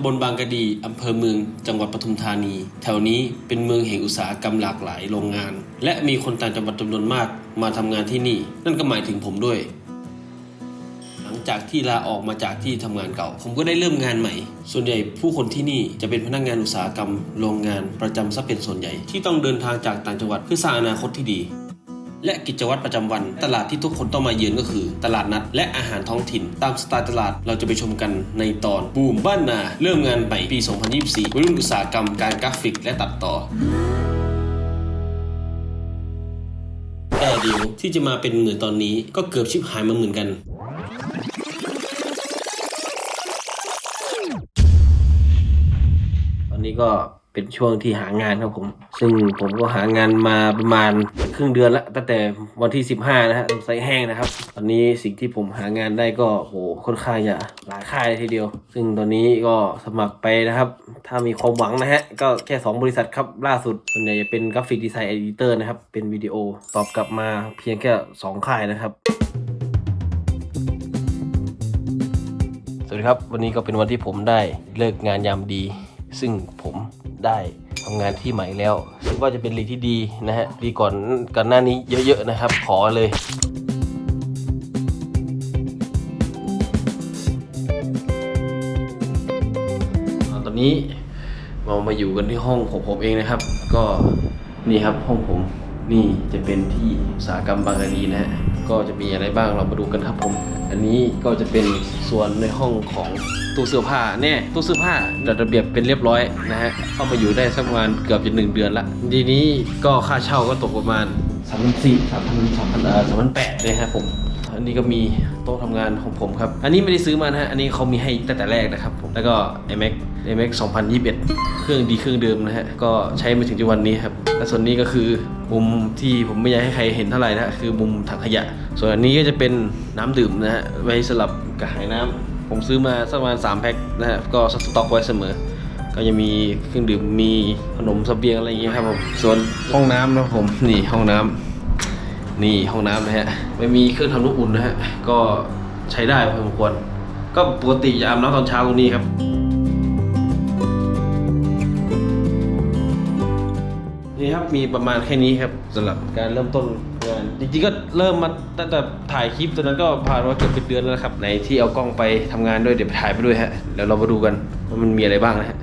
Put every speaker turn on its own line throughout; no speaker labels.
ำบลบางกะดีอำเภอเมือง จังหวัดปทุมธานี แถวนี้เป็นเมืองแห่งอุตสาหกรรมหลากหลายโรงงาน และมีคนต่างจังหวัดจำนวนมากมาทำงานที่นี่ นั่นก็หมายถึงผมด้วย หลังจากที่ลาออกมาจากที่ทำงานเก่า ผมก็ได้เริ่มงานใหม่ ส่วนใหญ่ผู้คนที่นี่จะเป็นพนักงานอุตสาหกรรม โรงงานประจำซะเป็นส่วนใหญ่ ที่ต้องเดินทางจากต่างจังหวัดเพื่อสร้างอนาคตที่ดี และกิจวัตรประจำวัน ตลาดที่ทุกคนต้องมาเยือนก็คือ ตลาดนัด และอาหารท้องถิ่น ตามสไตล์ตลาดเราจะไปชมกันในตอนบูมบ้านนา เริ่มงานใหม่ปี 2024วัยรุ่นอุตสาหกรรมการกราฟิกและตัดต่อแต่เดี๋ยวที่จะมาเป็นเหมือนตอนนี้ก็เกือบชิบหายมาเหมือนกันตอนนี้ก็ เป็นช่วงที่หางานครับผม ซึ่งผมก็หางานมาประมาณครึ่งเดือนละตั้งแต่วันที่ 15 นะฮะใส่แห้งนะครับ ตอนนี้สิ่งที่ผมหางานได้ก็โหค่อนข้างจะหลายค่ายเลยทีเดียว ซึ่งตอนนี้ก็สมัครไปนะครับ ถ้ามีความหวังนะฮะ ก็แค่ 2 บริษัทครับล่าสุดส่วนใหญ่จะเป็นกราฟิกดีไซน์เอดิเตอร์นะครับ เป็นวิดีโอตอบกลับมาเพียงแค่ 2 ค่ายนะครับสวัสดีครับ วันนี้ก็เป็นวันที่ผมได้เลิกงานยามดี ซึ่งผม ได้ทำงานที่ใหม่แล้วซึ่งก็จะเป็นลีที่ดีนะฮะดีก่อนก่อนหน้านี้เยอะๆนะครับ ขอเลยตอนนี้เรามาอยู่กันที่ห้องของผมเองนะครับ ก็นี่ครับห้องผมนี่จะเป็นที่อุตสาหกรรมบางกะดีนะฮะ ก็จะมีอะไรบ้างเรามาดูกันครับผม อันนี้ก็จะเป็นส่วนในห้องของตู้เสื้อผ้าเนี่ยตู้เสื้อผ้าจัดระเบียบเป็นเรียบร้อยนะฮะเข้ามาอยู่ได้สักประมาณเกือบจะหนึ่งเดือนละทีนี้ก็ค่าเช่าก็ตกประมาณสามพันสี่สามพันสามพันเออสามพันแปดเลยครับผม อันนี้ก็มีโต๊ะทำงานของผมครับ อันนี้ไม่ได้ซื้อมานะฮะ อันนี้เขามีให้ตั้งแต่แรกนะครับผม แล้วก็ iMac iMac 2021 เครื่องดีเครื่องเดิมนะฮะ ก็ใช้มาถึงทุกวันนี้ครับ และส่วนนี้ก็คือมุมที่ผมไม่อยากให้ใครเห็นเท่าไหร่นะคือมุมถังขยะ ส่วนอันนี้ก็จะเป็นน้ำดื่มนะฮะ ไว้สลับกระหายน้ำผมซื้อมาสักประมาณ3แพ็คนะฮะ ก็สต็อกไว้เสมอ ก็จะมีเครื่องดื่ม มีขนมเบียงอะไรอย่างเงี้ยครับผม ส่วนห้องน้ำนะผม นี่ห้องน้ำ นี่ห้องน้ำนะฮะ ไม่มีเครื่องทำน้ำอุ่นนะฮะ ก็ใช้ได้พอสมควร ก็ปกติจะอาบน้ำตอนเช้าตรงนี้ครับ นี่ครับมีประมาณแค่นี้ครับสำหรับการเริ่มต้นงาน จริงๆก็เริ่มมาตั้งแต่ถ่ายคลิปตอนนั้นก็ผ่านมาเกือบเป็นเดือนแล้วนะครับในที่เอากล้องไปทำงานด้วยเดี๋ยวไปถ่ายไปด้วยฮะเดี๋ยวเรามาดูกันว่ามันมีอะไรบ้างนะฮะ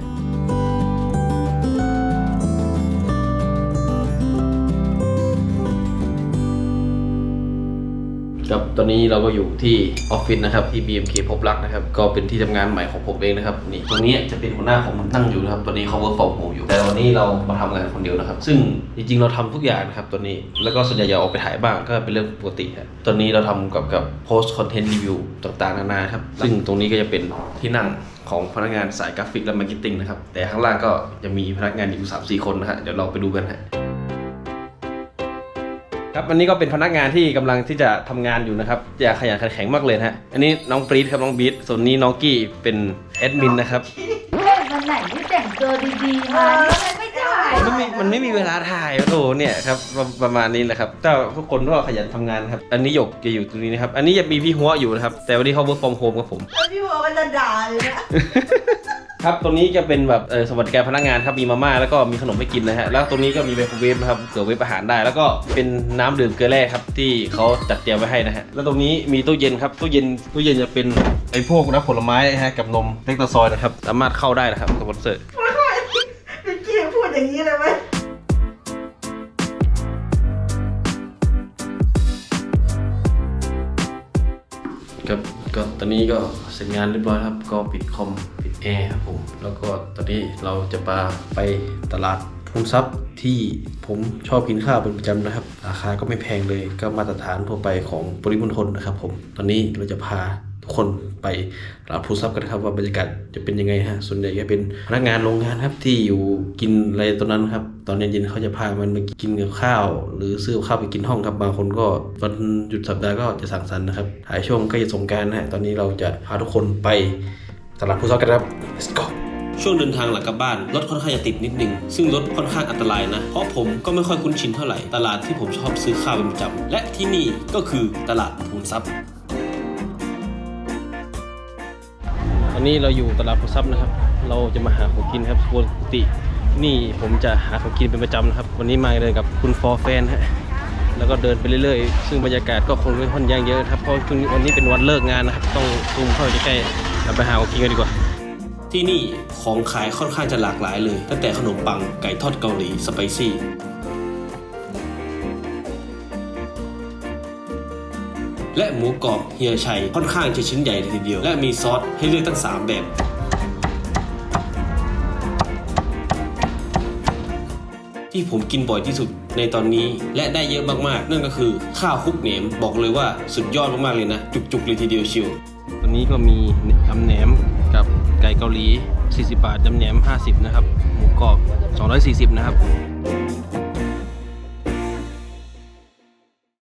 ครับตอนนี้เราก็อยู่ที่ออฟฟิศนะครับที่ BMK พบรักนะครับก็เป็นที่ทำงานใหม่ของผมเองนะครับนี่ตรงนี้จะเป็นหัวหน้าของผมตั้งอยู่นะครับตอนนี้เขา work from home อยู่ แต่วันนี้เรามาทำงานคนเดียวนะครับ ซึ่งจริงๆเราทำทุกอย่างนะครับตอนนี้แล้วก็ส่วนใหญ่จะออกไปถ่ายบ้างก็เป็นเรื่องปกติครับตอนนี้เราทำกับกับ post content review ต่างๆนานาครับซึ่งตรงนี้ก็จะเป็นที่นั่งของพนักงานสายกราฟิกและมาร์เก็ตติ้งนะครับแต่ข้างล่างก็จะมีพนักงานอยู่สามสี่คนนะฮะเดี๋ยวเราไปดูกันฮะ ครับอันนี้ก็เป็นพนักงานที่กำลังที่จะทำงานอยู่นะครับอยากขยันขันแข็งมากเลยนะฮะอันนี้น้องปรีดครับน้องบีทส่วนนี้น้องกี้เป็นแอดมินนะครับ
วันไหนที่แต่งตัวดีๆมาเนี่ยไม่ ถ่าย
มันไม่มีมันไม่มีเวลาถ่ายโอ้โหเนี่ยครับประประมาณนี้แหละครับแต่ทุกคนก็ขยันทำงานครับ อันนี้หยกจะอยู่ตรงนี้นะครับ อันนี้จะมีพี่หัวอยู่นะครับ แต่วันนี้เขาเวิร์กฟอร์มโฮมกับผม
แล้วพี่บอกว่าจะด่าเลยนะ
ครับตรงนี้จะเป็นแบบเออสวัสดิการพนักงานครับ มีมาม่าแล้วก็มีขนมให้กินนะฮะ แล้วตรงนี้ก็มีไมโครเวฟนะครับเผื่อเวฟอาหารได้ แล้วก็เป็นน้ำดื่มเกลือแร่ครับที่เขาจัดเตรียมไว้ให้นะฮะ แล้วตรงนี้มีตู้เย็นครับ ตู้เย็น ตู้เย็นจะเป็นไอ้พวกน้ำผลไม้นะฮะกับนมเล็กตะซอยนะครับ สามารถเข้าได้นะครับสปอนเซอร์
พี่กี้พูด อย่างนี้เลยไหม
ครับก็ตอนนี้ก็เสร็จงานเรียบร้อยครับ ก็ปิดคอมปิดแอร์ครับผมแล้วก็ตอนนี้เราจะมาไปตลาดภูมิทรัพย์ที่ผมชอบกินข้าวเป็นประจำนะครับ ราคาก็ไม่แพงเลยก็มาตรฐานทั่วไปของปริมณฑลนะครับผมตอนนี้เราจะพา ทุกคนไปตลาดภูมิทรัพย์กันนะครับว่าบรรยากาศจะเป็นยังไงฮะส่วนใหญ่จะเป็นพนักงานโรงงานครับที่อยู่กินอะไรตรงนั้นครับ ตอนเย็นๆเขาจะพามันมากินกับข้าว หรือซื้อข้าวไปกินห้องครับบางคนก็วันหยุดสัปดาห์ก็จะสั่งสรรค์นะครับถ่ายช่วงใกล้จะสงการนะฮะตอนนี้เราจะพาทุกคนไปตลาดภูมิทรัพย์กันครับ let's go ช่วงเดินทางหลังกลับบ้านรถค่อนข้างจะติดนิดนึง ซึ่งรถค่อนข้างอันตรายนะ เพราะผมก็ไม่ค่อยคุ้นชินเท่าไหร่ ตลาดที่ผมชอบซื้อข้าวเป็นประจำและที่นี่ก็คือตลาดภูนทรัพย์ อนนี้เราอยู่ตลาดโพธิ์ทรัพย์นะครับ เราจะมาหาของกินครับปกตินี่ผมจะหาของกินเป็นประจำนะครับ วันนี้มาเลยกับคุณฟอร์แฟนฮะแล้วก็เดินไปเรื่อยๆ ซึ่งบรรยากาศก็คงไม่ค่อนข้างเยอะครับ เพราะวันนี้เป็นวันเลิกงานนะครับ ต้องซูมเข้าใกล้ๆเราไปหาของกินกันดีกว่า ที่นี่ของขายค่อนข้างจะหลากหลายเลย ตั้งแต่ขนมปังไก่ทอดเกาหลีสไปซี่ และหมูกรอบเฮียชัยค่อนข้างจะชิ้นใหญ่ทีเดียว และมีซอสให้เลือกตั้ง 3 แบบที่ผมกินบ่อยที่สุดในตอนนี้และได้เยอะมากๆ นั่นก็คือข้าวคุกเหนมบอกเลยว่าสุดยอดมากๆเลยนะ จุกๆเลยทีเดียวชิววันนี้ก็มียำแหนมกับไก่เกาหลี 40 บาทยำแหนม 50 นะครับ หมูกรอบ 240 นะครับ